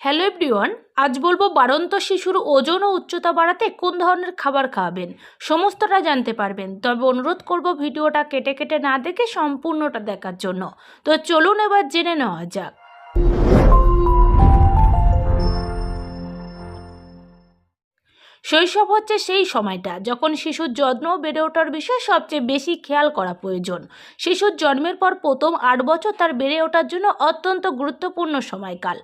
Hello everyone, আজ বলব বাড়ন্ত শিশুর ওজন ও উচ্চতা বাড়াতে কোন ধরনের খাবার খাওয়াবেন? সমস্তটা জানতে পারবেন, তবে অনুরোধ করব ভিডিওটা কেটে কেটে না দেখে সম্পূর্ণটা দেখার জন্য। তো চলুন এবার জেনে নেওয়া যাক। শৈশব হচ্ছে সেই সময়টা, যখন শিশুর যত্ন বেড়ে ওঠার বিষয়ে সবচেয়ে বেশি খেয়াল করা প্রয়োজন। শিশুর জন্মের পর প্রথম আট বছর তার বেড়ে ওঠার জন্য অত্যন্ত গুরুত্বপূর্ণ সময়কাল।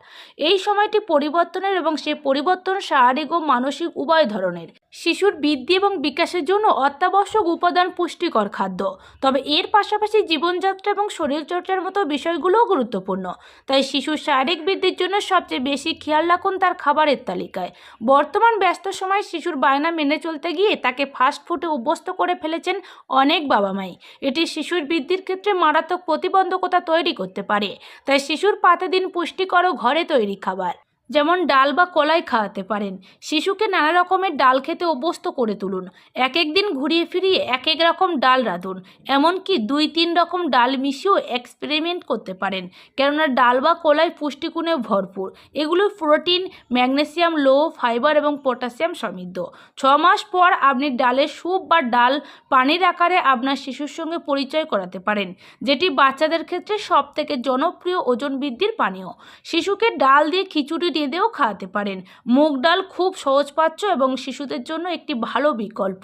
এই সময়টি পরিবর্তনের এবং সে পরিবর্তন শারীরিক ও মানসিক উভয় ধরনের। শিশুর বৃদ্ধি এবং বিকাশের জন্য অত্যাবশ্যক উপাদান পুষ্টিকর খাদ্য। তবে এর পাশাপাশি জীবনযাত্রা এবং শরীরচর্চার মতো বিষয়গুলোও গুরুত্বপূর্ণ। তাই শিশুর শারীরিক বৃদ্ধির জন্য সবচেয়ে বেশি খেয়াল রাখুন তার খাবারের তালিকায়। বর্তমান ব্যস্ত সময় শিশুর বায়না মেনে চলতে গিয়ে তাকে ফাস্ট ফুডে অভ্যস্ত করে ফেলেছেন অনেক বাবা মাই এটি শিশুর বৃদ্ধির ক্ষেত্রে মারাত্মক প্রতিবন্ধকতা তৈরি করতে পারে। তাই শিশুর পাতে দিন পুষ্টিকর ঘরে তৈরি খাবার। যেমন ডাল বা কলাই খাওয়াতে পারেন। শিশুকে নানা রকমের ডাল খেতে অভ্যস্ত করে তুলুন। এক এক দিন ঘুরিয়ে ফিরিয়ে এক এক রকম ডাল রাঁধুন। এমনকি দুই তিন রকম ডাল মিশিয়েও এক্সপেরিমেন্ট করতে পারেন। কেননা ডাল বা কলাই পুষ্টিগুণে ভরপুর। এগুলো প্রোটিন, ম্যাগনেসিয়াম লো ফাইবার এবং পটাশিয়াম সমৃদ্ধ। ছ মাস পর আপনি ডালের স্যুপ বা ডাল পানির আকারে আপনার শিশুর সঙ্গে পরিচয় করাতে পারেন, যেটি বাচ্চাদের ক্ষেত্রে সবথেকে জনপ্রিয় ওজন বৃদ্ধির পানীয়। শিশুকে ডাল দিয়ে খিচুড়ি রেঁধেও খাওয়াতে পারেন। মুগ ডাল খুব সহজপাচ্য এবং শিশুদের জন্য একটি ভালো বিকল্প।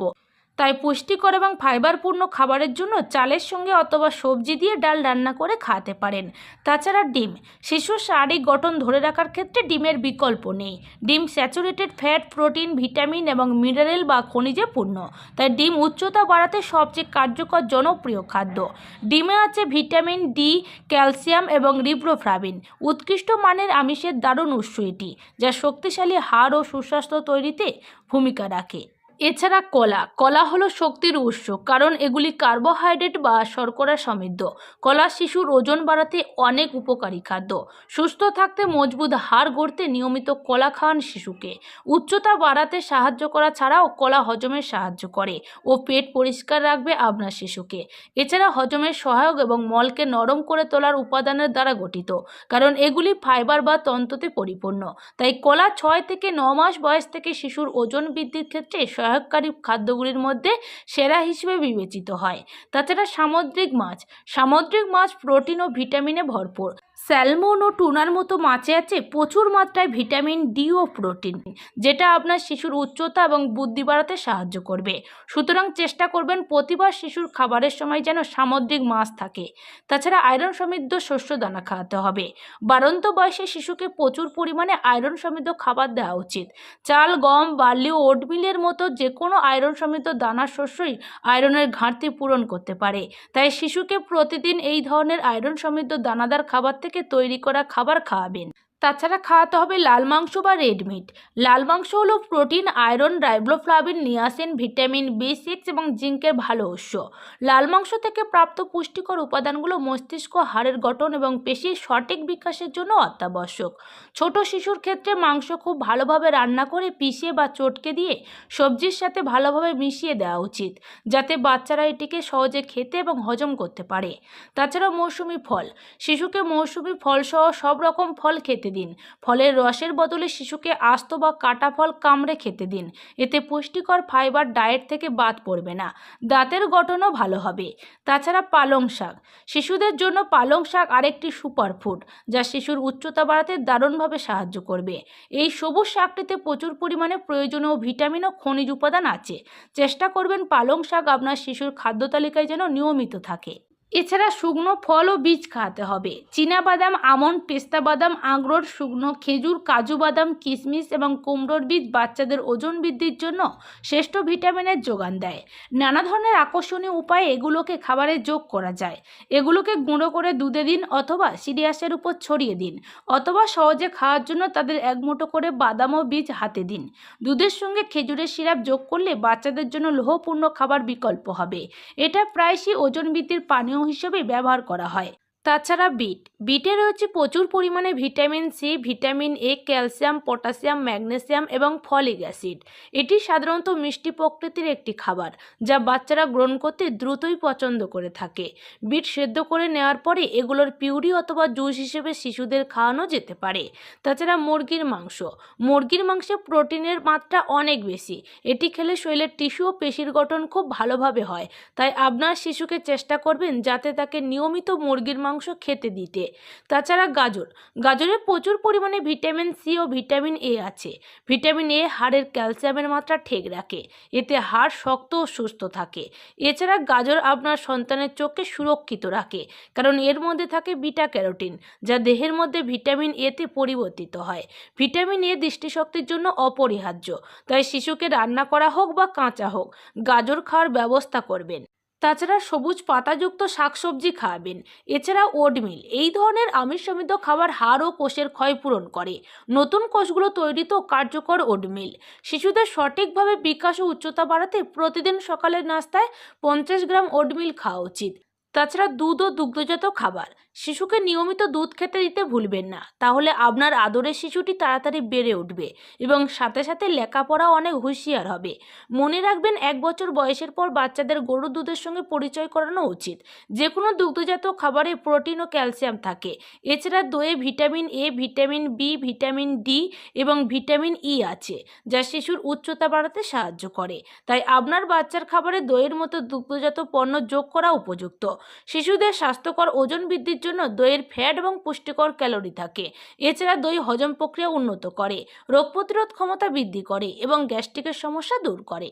তাই পুষ্টিকর এবং ফাইবারপূর্ণ খাবারের জন্য চালের সঙ্গে অথবা সবজি দিয়ে ডাল রান্না করে খাওয়াতে পারেন। তাছাড়া ডিম শিশুর শারীরিক গঠন ধরে রাখার ক্ষেত্রে ডিমের বিকল্প নেই। ডিম স্যাচুরেটেড ফ্যাট, প্রোটিন, ভিটামিন এবং মিনারেল বা খনিজে পূর্ণ। তাই ডিম উচ্চতা বাড়াতে সবচেয়ে কার্যকর জনপ্রিয় খাদ্য। ডিমে আছে ভিটামিন ডি, ক্যালসিয়াম এবং রিব্রোফ্লাভিন উৎকৃষ্ট মানের আমিষের দারুণ উৎস এটি, যা শক্তিশালী হাড় ও সুস্বাস্থ্য তৈরিতে ভূমিকা রাখে। এছাড়া কলা। কলা হলো শক্তির উৎস, কারণ এগুলি কার্বোহাইড্রেট বা শর্করা সমৃদ্ধ। কলা শিশুর ওজন বাড়াতে অনেক উপকারী খাদ্য। সুস্থ থাকতে মজবুত হাড় গড়তে নিয়মিত কলা খাওয়ান শিশুকে। উচ্চতা বাড়াতে সাহায্য করা ছাড়াও কলা হজমে সাহায্য করে ও পেট পরিষ্কার রাখবে আপনার শিশুকে। এছাড়া হজমের সহায়ক এবং মলকে নরম করে তোলার উপাদানের দ্বারা গঠিত, কারণ এগুলি ফাইবার বা তন্ত্রতে পরিপূর্ণ। তাই কলা ছয় থেকে ন মাস বয়স থেকে শিশুর ওজন বৃদ্ধির ক্ষেত্রে সহায়ককারী খাদ্যগুলির মধ্যে সেরা হিসেবে বিবেচিত হয়। তাছাড়া সামুদ্রিক মাছ। সামুদ্রিক মাছ প্রোটিন ও ভিটামিনে ভরপুর। স্যালমন ও টুনার মতো মাছে আছে প্রচুর মাত্রায় ভিটামিন ডি ও প্রোটিন, যেটা আপনার শিশুর উচ্চতা এবং বুদ্ধি বাড়াতে সাহায্য করবে। সুতরাং চেষ্টা করবেন প্রতিবার শিশুর খাবারের সময় যেন সামুদ্রিক মাছ থাকে। তাছাড়া আয়রন সমৃদ্ধ শস্য দানা খাওয়াতে হবে। বারন্ত বয়সে শিশুকে প্রচুর পরিমাণে আয়রন সমৃদ্ধ খাবার দেওয়া উচিত। চাল, গম, বার্লি ও ওটমিলের মতো যে কোনো আয়রন সমৃদ্ধ দানা শস্যই আয়রনের ঘাটতি পূরণ করতে পারে। তাই শিশুকে প্রতিদিন এই ধরনের আয়রন সমৃদ্ধ দানাদার খাবার থেকে তৈরি করা খাবার খাওয়াবেন। তাছাড়া খাওয়াতে হবে লাল মাংস বা রেড মিট লাল মাংস হলো protein iron riboflavin niacin vitamin B six এবং জিঙ্কের ভালো উৎস। লাল মাংস থেকে প্রাপ্ত পুষ্টিকর উপাদানগুলো মস্তিষ্ক, হাড়ের গঠন এবং পেশির সঠিক বিকাশের জন্য অত্যাবশ্যক। ছোট শিশুর ক্ষেত্রে মাংস খুব ভালোভাবে রান্না করে পিষে বা চটকে দিয়ে সবজির সাথে ভালোভাবে মিশিয়ে দেওয়া উচিত, যাতে বাচ্চারা এটিকে সহজে খেতে এবং হজম করতে পারে। তাছাড়া মৌসুমি ফল। শিশুকে মৌসুমি ফলসহ সব রকম ফল খেতে দিন। ফলের রসের বদলে শিশুকে আস্ত বা কাটা ফল কামড়ে খেতে দিন। এতে পুষ্টিকর ফাইবার ডায়েট থেকে বাদ পড়বে না। দাঁতের গঠনও ভালো হবে। তাছাড়া পালং শাক। শিশুদের জন্য পালং শাক আরেকটি সুপারফুড যা শিশুর উচ্চতা বাড়াতে দারুণভাবে সাহায্য করবে। এই সবুজ শাকটিতে প্রচুর পরিমাণে প্রয়োজনীয় ভিটামিন ও খনিজ উপাদান আছে। চেষ্টা করবেন পালং শাক আপনার শিশুর খাদ্য তালিকায় যেন নিয়মিত থাকে। এছাড়া শুকনো ফল ও বীজ খাওয়াতে হবে। বাদাম, আমন্ড, পেস্তা বাদাম, আঙরোট, শুকনো খেজুর, কাজু বাদাম কিশমিশ এবং কুমড়োর বীজ বাচ্চাদের ওজন বৃদ্ধির জন্য শ্রেষ্ঠ ভিটামিনের যোগান দেয়। নানা ধরনের আকর্ষণীয় উপায়ে এগুলোকে খাবারে যোগ করা যায়। এগুলোকে গুঁড়ো করে দুধে দিন অথবা সিরিয়াসের উপর ছড়িয়ে দিন অথবা সহজে খাওয়ার জন্য তাদের এক মুঠো করে বাদাম ও বীজ হাতে দিন। দুধের সঙ্গে খেজুরের সিরাপ যোগ করলে বাচ্চাদের জন্য লোহপূর্ণ খাবার বিকল্প হবে। এটা প্রায়শই ওজন বৃদ্ধির পানীয় হিসেবে ব্যবহার করা হয়। তাছাড়া বিট, বিটে রয়েছে প্রচুর পরিমাণে vitamin C, vitamin A, calcium, potassium, magnesium এবং ফলিক অ্যাসিড। এটি সাধারণত মিষ্টি প্রকৃতির একটি খাবার, যা বাচ্চারা গ্রহণ করতে দ্রুতই পছন্দ করে থাকে। বিট সেদ্ধ করে নেওয়ার পরে এগুলোর পিউরি অথবা জুস হিসেবে শিশুদের খাওয়ানো যেতে পারে। তাছাড়া মুরগির মাংস, মুরগির মাংসে প্রোটিনের মাত্রা অনেক বেশি। এটি খেলে শরীরের টিস্যু ও পেশির গঠন খুব ভালোভাবে হয়। তাই আপনার শিশুকে চেষ্টা করবেন যাতে তাকে নিয়মিত মুরগির মাংস খেতে দিতে। তাছাড়া গাজর। গাজরে প্রচুর পরিমাণে ভিটামিন সি ও ভিটামিন এ আছে। ভিটামিন এ হাড়ের ক্যালসিয়ামের মাত্রা ঠিক রাখে। এতে হাড় শক্ত ও সুস্থ থাকে। এছাড়া গাজর আপনার সন্তানের চোখকে সুরক্ষিত রাখে, কারণ এর মধ্যে থাকে বিটা ক্যারোটিন, যা দেহের মধ্যে ভিটামিন এতে পরিবর্তিত হয়। ভিটামিন এ দৃষ্টিশক্তির জন্য অপরিহার্য, তাই শিশুকে রান্না করা হোক বা কাঁচা হোক, গাজর খাওয়ার ব্যবস্থা করবেন। তাছাড়া সবুজ পাতাযুক্ত শাকসবজি খাওয়াবেন এছাড়া ওডমিল এই ধরনের আমিষ সমৃদ্ধ খাবার হাড় ও কোষের ক্ষয় পূরণ করে। নতুন কোষগুলো তৈরি তো কার্যকর ওডমিল শিশুদের সঠিকভাবে বিকাশ ও উচ্চতা বাড়াতে প্রতিদিন সকালের নাস্তায় পঞ্চাশ গ্রাম ওডমিল খাওয়া উচিত। তাছাড়া দুধ ও দুগ্ধজাত খাবার। শিশুকে নিয়মিত দুধ খেতে দিতে ভুলবেন না। তাহলে আপনার আদরের শিশুটি তাড়াতাড়ি বেড়ে উঠবে এবং সাথে সাথে লেখাপড়াও অনেক হুঁশিয়ার হবে। মনে রাখবেন, এক বছর বয়সের পর বাচ্চাদের গরুর দুধের সঙ্গে পরিচয় করানো উচিত। যে কোনো দুগ্ধজাত খাবারে প্রোটিন ও ক্যালসিয়াম থাকে। এছাড়া দইয়ে vitamin A, vitamin B, vitamin D এবং ভিটামিন ই আছে, যা শিশুর উচ্চতা বাড়াতে সাহায্য করে। তাই আপনার বাচ্চার খাবারে দইয়ের মতো দুগ্ধজাত পণ্য যোগ করা উপযুক্ত। শিশুদের স্বাস্থ্যকর ওজন বৃদ্ধির জন্য দইয়ের ফ্যাট এবং পুষ্টিকর ক্যালোরি থাকে। এছাড়া দই হজম প্রক্রিয়া উন্নত করে, রোগ প্রতিরোধ ক্ষমতা বৃদ্ধি করে এবং গ্যাস্ট্রিকের সমস্যা দূর করে।